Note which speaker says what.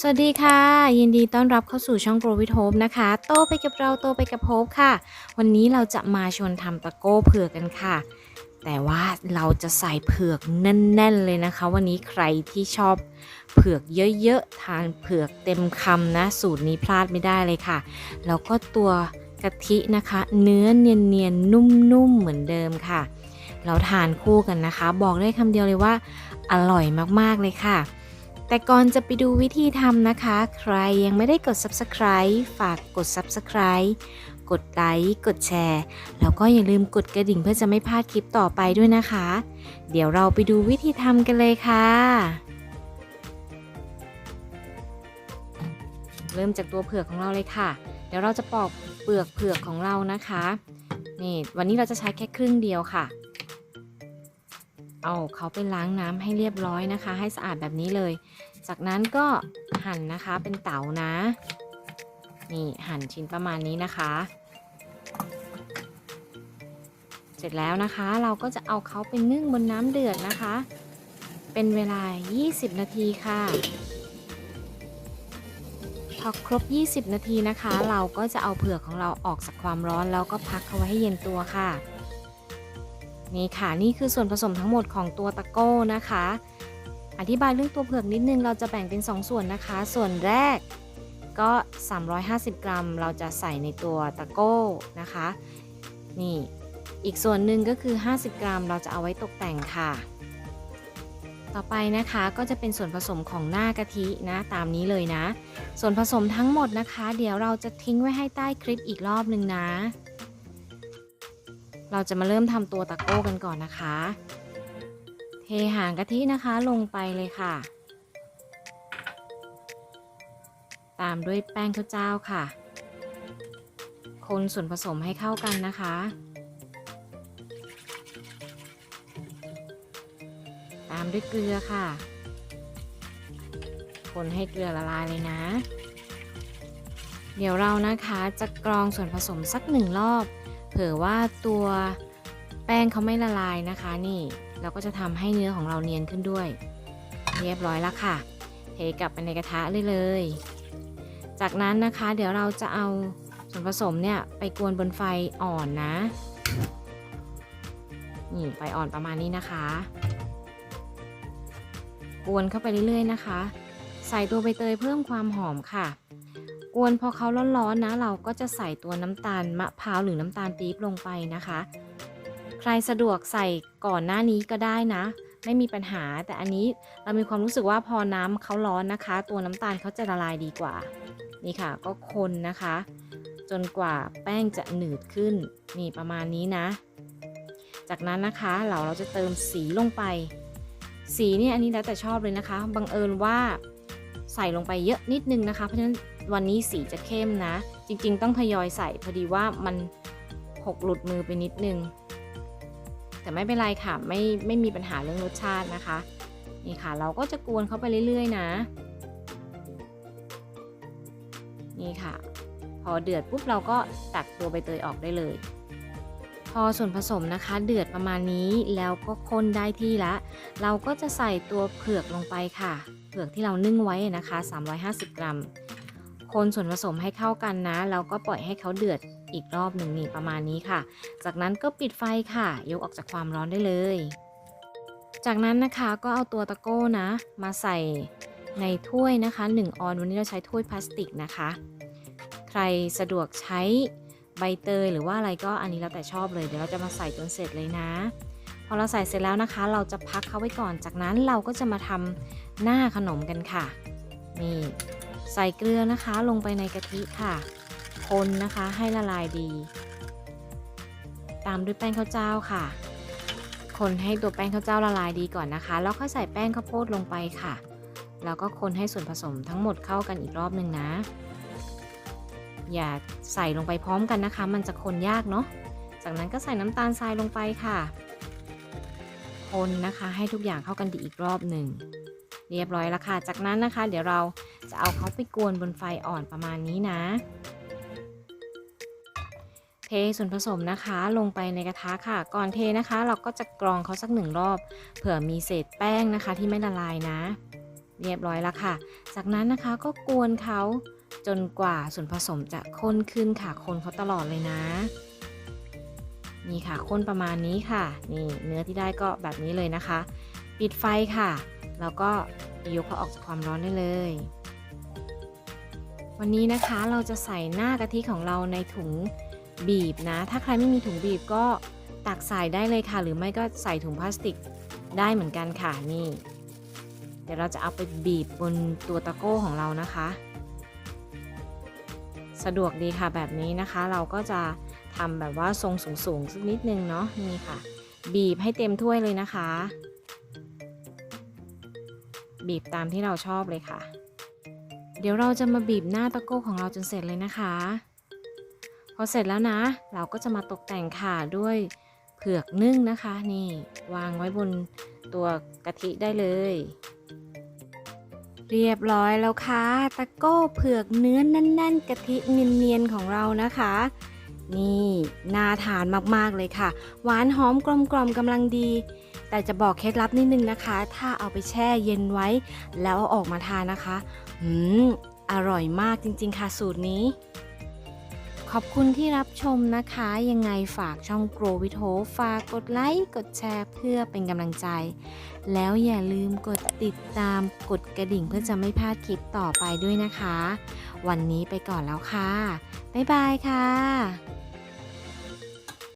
Speaker 1: สวัสดีค่ะ ยินดีต้อนรับเข้าสู่ช่อง Grow with Hope นะคะ โตไปกับเราโตไปกับ Hope ค่ะ วันนี้เราจะมาชวนทำตะโก้เผือกกันค่ะ แต่ว่าเราจะใส่เผือกแน่น ๆ เลยนะคะ วันนี้ใครที่ชอบเผือกเยอะๆทานเผือกเต็มคำนะ สูตรนี้พลาดไม่ได้เลยค่ะ แล้วก็ตัวกะทินะคะ เนื้อเนียนๆนุ่มๆเหมือนเดิมค่ะ เราทานคู่กันนะคะ บอกได้คำเดียวเลยว่า อร่อยมากๆเลยค่ะ แต่ก่อนจะไปดูวิธีทำนะคะ ใครยังไม่ได้กด subscribe ฝากกด subscribe กดไลค์ กดแชร์ แล้วก็อย่าลืมกดกระดิ่งเพื่อจะไม่พลาดคลิปต่อไปด้วยนะคะ เดี๋ยวเราไปดูวิธีทำกันเลยค่ะ เริ่มจากตัวเผือกของเราเลยค่ะ เดี๋ยวเราจะปอกเปลือกเผือกของเรานะคะ นี่วันนี้เราจะใช้แค่ครึ่งเดียวค่ะ เอาเขาไปล้างน้ำให้เรียบร้อยนะคะ ให้สะอาดแบบนี้เลย จากนั้นก็หั่นนะคะเป็นเต๋านะ นี่หั่นชิ้นประมาณนี้นะคะ เสร็จแล้วนะคะเราก็จะเอาเขาไปนึ่งบนน้ำเดือดนะคะ เป็นเวลา 20 นาทีค่ะพอครบ 20 นาทีนะคะ เราก็จะเอาเผือกของเราออกจากความร้อนแล้วก็พักเขาไว้ให้เย็นตัวค่ะ นี่ค่ะนี่คือส่วนผสมทั้งหมดของตัวตะโก้นะคะ อธิบายเรื่องตัวเผือกนิดนึงเราจะแบ่งเป็น 2 ส่วนนะคะ ส่วนแรกก็ 350 กรัม เราจะใส่ในตัวตะโก้นะคะ นี่อีกส่วนหนึ่งก็คือ 50 กรัม เราจะเอาไว้ตกแต่งค่ะ ต่อไปนะคะก็จะเป็นส่วนผสมของหน้ากะทินะตามนี้เลยนะ ส่วนผสมทั้งหมดนะคะ เดี๋ยวเราจะทิ้งไว้ให้ใต้คลิปอีกรอบหนึ่งนะ เราจะมาเริ่มทำตัวตะโก้กันก่อนนะคะ เทหางกะทินะคะลงไปเลยค่ะ ตามด้วยแป้งข้าวเจ้าค่ะ คนส่วนผสมให้เข้ากันนะคะ ตามด้วยเกลือค่ะ คนให้เกลือละลายเลยนะ เดี๋ยวเรานะคะจะกรองส่วนผสมสักหนึ่งรอบ เผื่อว่าตัวแป้งเขาไม่ละลายนะคะ นี่เราก็จะทำให้เนื้อของเราเนียนขึ้นด้วย เรียบร้อยแล้วค่ะ เทกลับไปในกระทะเลยเลย จากนั้นนะคะเดี๋ยวเราจะเอาส่วนผสมเนี่ยไปกวนบนไฟอ่อนนะ นี่ไฟอ่อนประมาณนี้นะคะ กวนเข้าไปเรื่อยๆนะคะ ใส่ตัวใบเตยเพิ่มความหอมค่ะ กวนพอเขาร้อนๆนะ เราก็จะใส่ตัวน้ำตาลมะพร้าวหรือน้ำตาลปี๊บลงไปนะคะ ใครสะดวกใส่ก่อนหน้านี้ก็ได้นะ ไม่มีปัญหาแต่อันนี้เรามีความรู้สึกว่าพอน้ำเขาร้อนนะคะ ตัวน้ำตาลเขาจะละลายดีกว่า นี่ค่ะ ก็คนนะคะ จนกว่าแป้งจะหนืดขึ้นนี่ประมาณนี้นะ จากนั้นนะคะเราเราจะเติมสีลงไป สีเนี่ยอันนี้แล้วแต่ชอบเลยนะคะบังเอิญว่าใส่ลงไปเยอะนิดนึงนะคะ เพราะฉะนั้น วันนี้สีจะเข้มนะ จริง ๆ ต้องทยอยใส่พอดีว่ามันหกหลุดมือไปนิดนึง แต่ไม่เป็นไรค่ะไม่ไม่มีปัญหาเรื่องรสชาตินะคะ นี่ค่ะเราก็จะกวนเข้าไปเรื่อย ๆ นะ นี่ค่ะ พอเดือดปุ๊บเราก็ตักตัวใบเตยออกได้เลย พอส่วนผสมนะคะ เดือดประมาณนี้แล้วก็คนได้ที่ละ เราก็จะใส่ตัวเผือกลงไปค่ะ เผือกที่เรานึ่งไว้นะคะ 350 กรัม คนส่วนผสมให้เข้ากันนะ แล้วก็ปล่อยให้เขาเดือดอีกรอบหนึ่งนี่ประมาณนี้ค่ะ จากนั้นก็ปิดไฟค่ะ ยกออกจากความร้อนได้เลย จากนั้นนะคะก็เอาตัวตะโก้นะ มาใส่ในถ้วยนะคะ 1 ออนวันนี้เราใช้ถ้วยพลาสติกนะคะ ใครสะดวกใช้ใบเตยหรือว่าอะไรก็อันนี้แล้วแต่ชอบเลย เดี๋ยวเราจะมาใส่จนเสร็จเลยนะพอเราใส่เสร็จแล้วนะคะ เราจะพักเขาไว้ก่อน จากนั้นเราก็จะมาทำหน้าขนมกันค่ะ นี่ ใส่เกลือนะคะลงไปในกะทิค่ะ คนนะคะให้ละลายดี ตามด้วยแป้งข้าวเจ้าค่ะ คนให้ตัวแป้งข้าวเจ้าละลายดีก่อนนะคะ แล้วค่อยใส่แป้งข้าวโพดลงไปค่ะ แล้วก็คนให้ส่วนผสมทั้งหมดเข้ากันอีกรอบหนึ่งนะ อย่าใส่ลงไปพร้อมกันนะคะ มันจะคนยากเนาะ จากนั้นก็ใส่น้ำตาลทรายลงไปค่ะ คนนะคะให้ทุกอย่างเข้ากันดีอีกรอบหนึ่งเรียบร้อยแล้วค่ะ จากนั้นนะคะ เดี๋ยวเรา จะเอาเขาไปกวนบนไฟอ่อนประมาณนี้นะ เทส่วนผสมนะคะลงไปในกระทะค่ะ ก่อนเทนะคะ เราก็จะกรองเขาสักหนึ่งรอบ เผื่อมีเศษแป้งนะคะที่ไม่ละลายนะ เรียบร้อยแล้วค่ะ จากนั้นนะคะก็กวนเขาจนกว่าส่วนผสมจะข้นขึ้นค่ะ คนเขาตลอดเลยนะนี่ค่ะข้นประมาณนี้ค่ะนี่เนื้อที่ได้ก็แบบนี้เลยนะคะ ปิดไฟค่ะ แล้วก็ยกเขาออกจากความร้อนได้เลย วันนี้นะคะเราจะใส่หน้ากะทิของเราในถุงบีบนะ ถ้าใครไม่มีถุงบีบก็ตักใส่ได้เลยค่ะ หรือไม่ก็ใส่ถุงพลาสติกได้เหมือนกันค่ะนี่ เดี๋ยวเราจะเอาไปบีบบนตัวตะโก้ของเรานะคะ สะดวกดีค่ะแบบนี้นะคะ เราก็จะทำแบบว่าทรงสูงๆสักนิดนึงเนาะนี่ค่ะ บีบให้เต็มถ้วยเลยนะคะ บีบตามที่เราชอบเลยค่ะ เดี๋ยวเราจะมาบีบหน้าตะโก้ของเราจนเสร็จเลยนะคะ พอเสร็จแล้วนะ เราก็จะมาตกแต่งค่ะด้วยเผือกนึ่งนะคะ นี่วางไว้บนตัวกะทิได้เลย เรียบร้อยแล้วค่ะ ตะโก้เผือกเนื้อแน่น ๆ กะทิเนียนๆของเรานะคะนี่น่าทานมาก ๆ เลยค่ะ หวานหอมกลมกล่อมกำลังดี แต่จะบอกเคล็ดลับนิดนึงนะคะ ถ้าเอาไปแช่เย็นไว้ แล้วเอาออกมาทานนะคะ อืม อร่อยมากจริง ๆ ค่ะสูตรนี้ ขอบคุณที่รับชมนะคะ ยังไงฝากช่อง Grow with Hope ฝากกดไลค์ กดแชร์เพื่อเป็นกำลังใจ แล้วอย่าลืมกดติดตาม กดกระดิ่งเพื่อจะไม่พลาดคลิปต่อไปด้วยนะคะ วันนี้ไปก่อนแล้วค่ะ บ๊ายบายค่ะ